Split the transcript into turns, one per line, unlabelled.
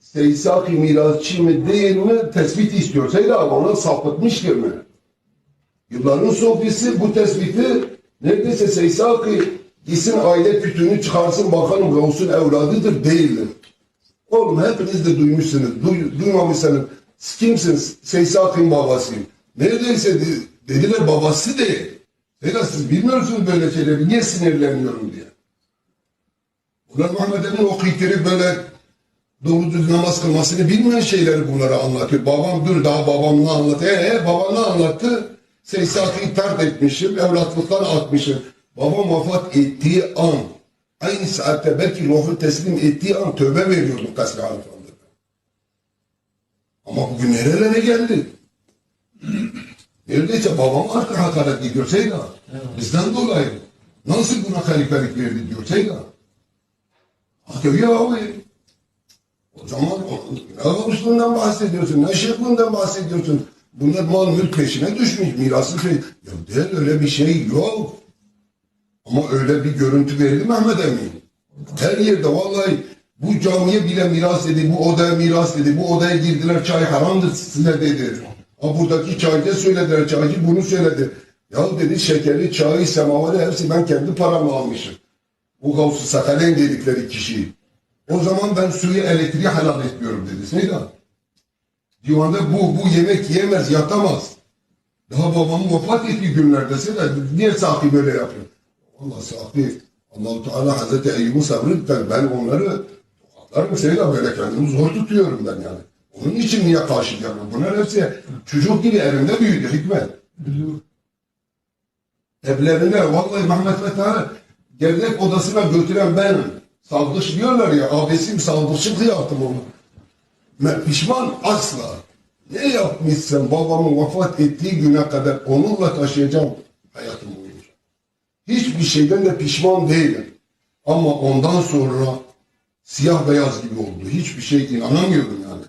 Seysaki mirasçı mı değil mi tespit istiyor. Seyda ona sapıtmış mi? Yılların sofisi bu tespiti neredeyse Seysaki gitsin aile kütüğünü çıkarsın bakalım Gavus'un evladıdır değildir. Oğlum hepiniz de duymuşsunuz. Duy, duymamışsanız siz kimsiniz? Seysaki'nin babasıyım. Neredeyse de- dediler babası değil. Seyda siz bilmiyorsunuz böyle şeyleri. Niye sinirleniyorum diye. Ulan Muhammed Emin o kıytırı böyle doğru düz namaz kılmasını bilmeyen şeyleri bunlara anlatıyor. Babam dur daha babam ne anlattı? Ee babam ne anlattı? Seysaki'yi terk etmişim, evlatlıktan atmışım. Babam vefat ettiği an, aynı saatte belki ruhu teslim ettiği an tövbe veriyordum Kasri Hanife'nde. Ama bugün nerelere geldi? Neredeyse babam artık hakaret ediyor Seyda. Bizden dolayı. Nasıl buna halifelik verdi diyor Seyda. Ya abi. O zaman kavuşluğundan bahsediyorsun, ne şıklığından bahsediyorsun. Bunlar mal mülk peşine düşmüş, mirası şey. Ya değil öyle bir şey yok. Ama öyle bir görüntü verildi Mehmet Emin. Her yerde vallahi bu camiye bile miras dedi, bu odaya miras dedi, bu odaya girdiler çay haramdır size dedi. Ha buradaki çaycı söylediler, çaycı bunu söyledi. Ya dedi şekeri, çayı, semavarı hepsi ben kendi paramla almışım. Bu Gavsu Sakalen dedikleri kişiyi. O zaman ben suyu elektriği helal etmiyorum dedi. Seyda. Divanda bu, bu yemek yiyemez, yatamaz. Daha babamın vefat ettiği günlerde Seyda. Niye Saki böyle yapıyor? Allah Saki, allah Teala Hazreti Eyyub'un sabrı ben onları tokatlarım Seyda böyle kendimi zor tutuyorum ben yani. Onun için niye karşı geliyorum? Bunlar hepsi çocuk gibi elimde büyüdü Hikmet. Evlerine vallahi Mehmet Metehan'ı gerdek odasına götüren benim. Saldıç diyorlar ya, abesim saldıçlık yaptım onu. Ben pişman asla. Ne yapmışsın babamın vefat ettiği güne kadar onunla taşıyacağım hayatım boyunca. Hiçbir şeyden de pişman değilim. Ama ondan sonra siyah beyaz gibi oldu. Hiçbir şey inanamıyorum yani.